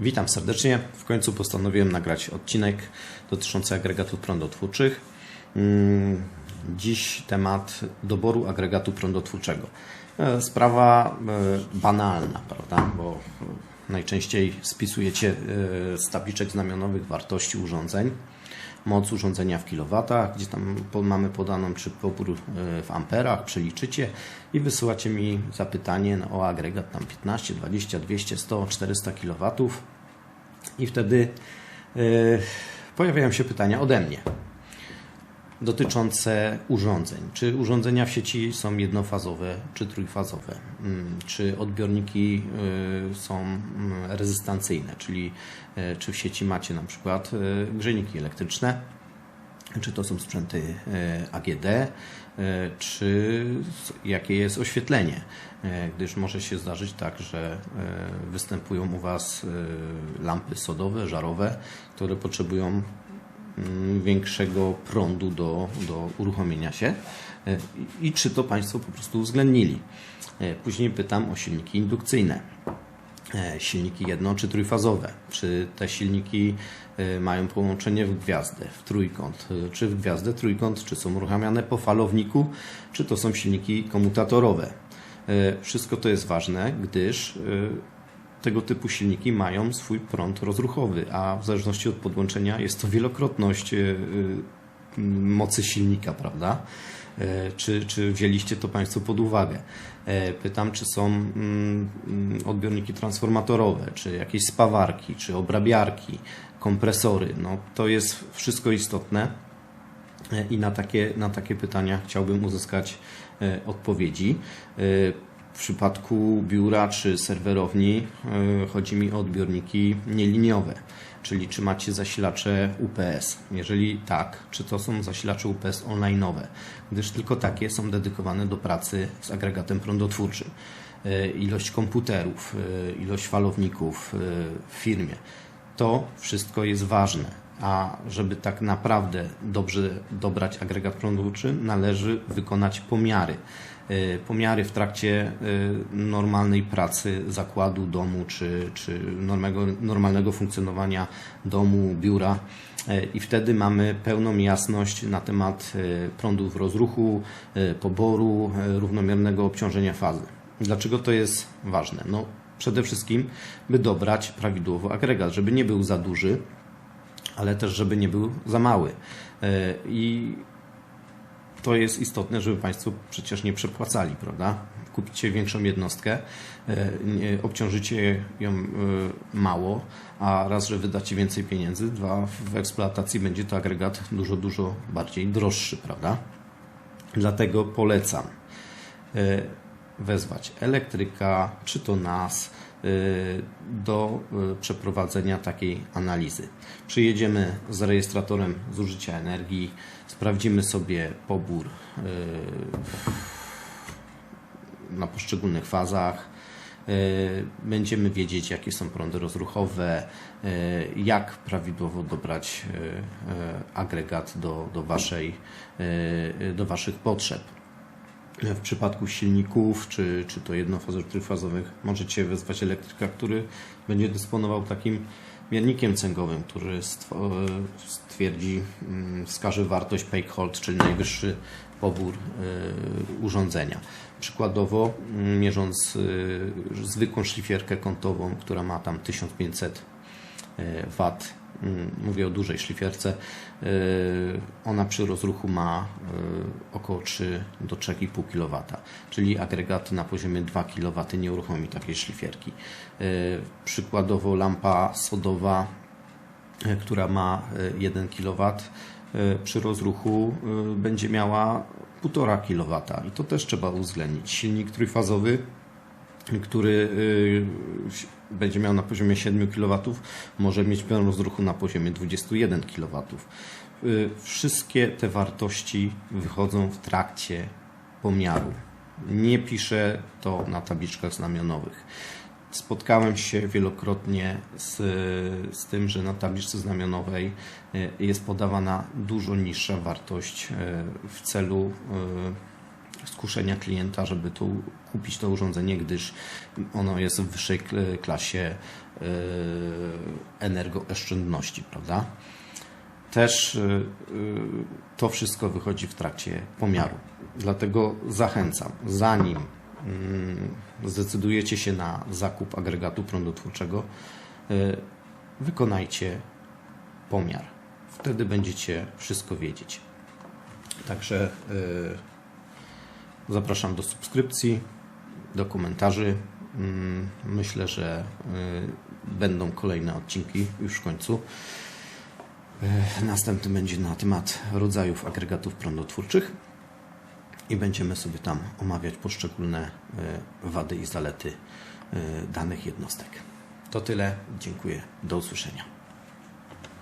Witam serdecznie. W końcu postanowiłem nagrać odcinek dotyczący agregatów prądotwórczych. Mm, Dziś temat doboru agregatu prądotwórczego. E, Sprawa e, banalna, prawda? Bo e, najczęściej spisujecie z tabliczek znamionowych wartości urządzeń, moc urządzenia w kilowatach, gdzie tam mamy podaną czy pobór e, w amperach, przeliczycie i wysyłacie mi zapytanie o agregat tam 15, 20, 200, 100, 400 kW. I wtedy e, pojawiają się pytania ode mnie dotyczące urządzeń. Czy urządzenia w sieci są jednofazowe czy trójfazowe? Mm, Czy odbiorniki y, są mm, rezystancyjne, czyli y, czy w sieci macie na przykład y, grzejniki elektryczne, czy to są sprzęty AGD, czy jakie jest oświetlenie, gdyż może się zdarzyć tak, że występują u Was lampy sodowe, żarowe, które potrzebują większego prądu do, do uruchomienia się E, i, czy to Państwo po prostu uwzględnili. E, Później pytam o silniki indukcyjne. E, Silniki jedno czy trójfazowe. Czy te silniki mają połączenie w gwiazdę, w trójkąt, czy w gwiazdę, trójkąt, czy są uruchamiane po falowniku, czy to są silniki komutatorowe. Wszystko to jest ważne, gdyż tego typu silniki mają swój prąd rozruchowy, a w zależności od podłączenia jest to wielokrotność e, mocy silnika, prawda? E, Czy, czy wzięliście to Państwo pod uwagę? E, Pytam, czy są mm, mm, odbiorniki transformatorowe, czy jakieś spawarki, czy obrabiarki, kompresory. No, to jest wszystko istotne i na takie, na takie pytania chciałbym uzyskać odpowiedzi. W przypadku biura czy serwerowni e, chodzi mi o odbiorniki nieliniowe, czyli czy macie zasilacze UPS. Jeżeli tak, czy to są zasilacze UPS online'owe, gdyż tylko takie są dedykowane do pracy z agregatem prądotwórczym. E, Ilość komputerów, e, ilość falowników w firmie. To wszystko jest ważne. A żeby tak naprawdę dobrze dobrać agregat prądotwórczy, należy wykonać pomiary. Y, Pomiary w trakcie y, normalnej pracy zakładu, domu czy, czy normalnego, normalnego funkcjonowania domu, biura. Y, I wtedy mamy pełną jasność na temat prądów rozruchu, poboru, równomiernego obciążenia fazy. Dlaczego to jest ważne? No, przede wszystkim, by dobrać prawidłowo agregat, żeby nie był za duży, ale też, żeby nie był za mały. I to jest istotne, żeby Państwo przecież nie przepłacali, prawda? Kupicie większą jednostkę, e, obciążycie ją e, mało, a raz, że wydacie więcej pieniędzy, dwa, w eksploatacji będzie to agregat dużo, dużo bardziej droższy, prawda? Dlatego polecam e, wezwać elektryka, czy to nas, do e, przeprowadzenia takiej analizy. Przyjedziemy z rejestratorem zużycia energii, sprawdzimy sobie pobór e, na poszczególnych fazach. Będziemy wiedzieć, jakie są prądy rozruchowe, jak prawidłowo dobrać agregat do, do, waszej, do Waszych potrzeb. W przypadku silników, czy, czy to jednofazowych, trójfazowych, możecie wezwać elektryka, który będzie dysponował takim miernikiem cęgowym, który stwo- stwierdzi, mm, wskaże wartość peak hold, czyli najwyższy pobór y, urządzenia. Przykładowo, mm, mierząc y, zwykłą szlifierkę kątową, która ma tam 1500 e, wat. Mm, Mówię o dużej szlifierce. E, Ona przy rozruchu ma e, około 3 do 3,5 kW, czyli agregat na poziomie 2 kW nie uruchomi takiej szlifierki. E, Przykładowo lampa sodowa, która ma e, 1 kW, przy rozruchu będzie miała 1,5 kW i to też trzeba uwzględnić. Silnik trójfazowy który y, będzie miał na poziomie 7 kW, może mieć pełen rozruchu na poziomie 21 kW. Y, Wszystkie te wartości wychodzą w trakcie pomiaru. Nie piszę to na tabliczkach znamionowych. Spotkałem się wielokrotnie z, z tym, że na tabliczce znamionowej y, jest podawana dużo niższa wartość w celu skuszenia klienta, żeby tu kupić to urządzenie, gdyż ono jest w wyższej kl- klasie yy, energooszczędności, prawda? Też y, y, to wszystko wychodzi w trakcie pomiaru. Dlatego zachęcam, zanim mm, zdecydujecie się na zakup agregatu prądotwórczego, wykonajcie pomiar. Wtedy będziecie wszystko wiedzieć. Także zapraszam do subskrypcji, do komentarzy. Mm, Myślę, że y, będą kolejne odcinki już w końcu. E, Następny będzie na temat rodzajów agregatów prądotwórczych i będziemy sobie tam omawiać poszczególne e, wady i zalety danych jednostek. To tyle. Dziękuję. Do usłyszenia.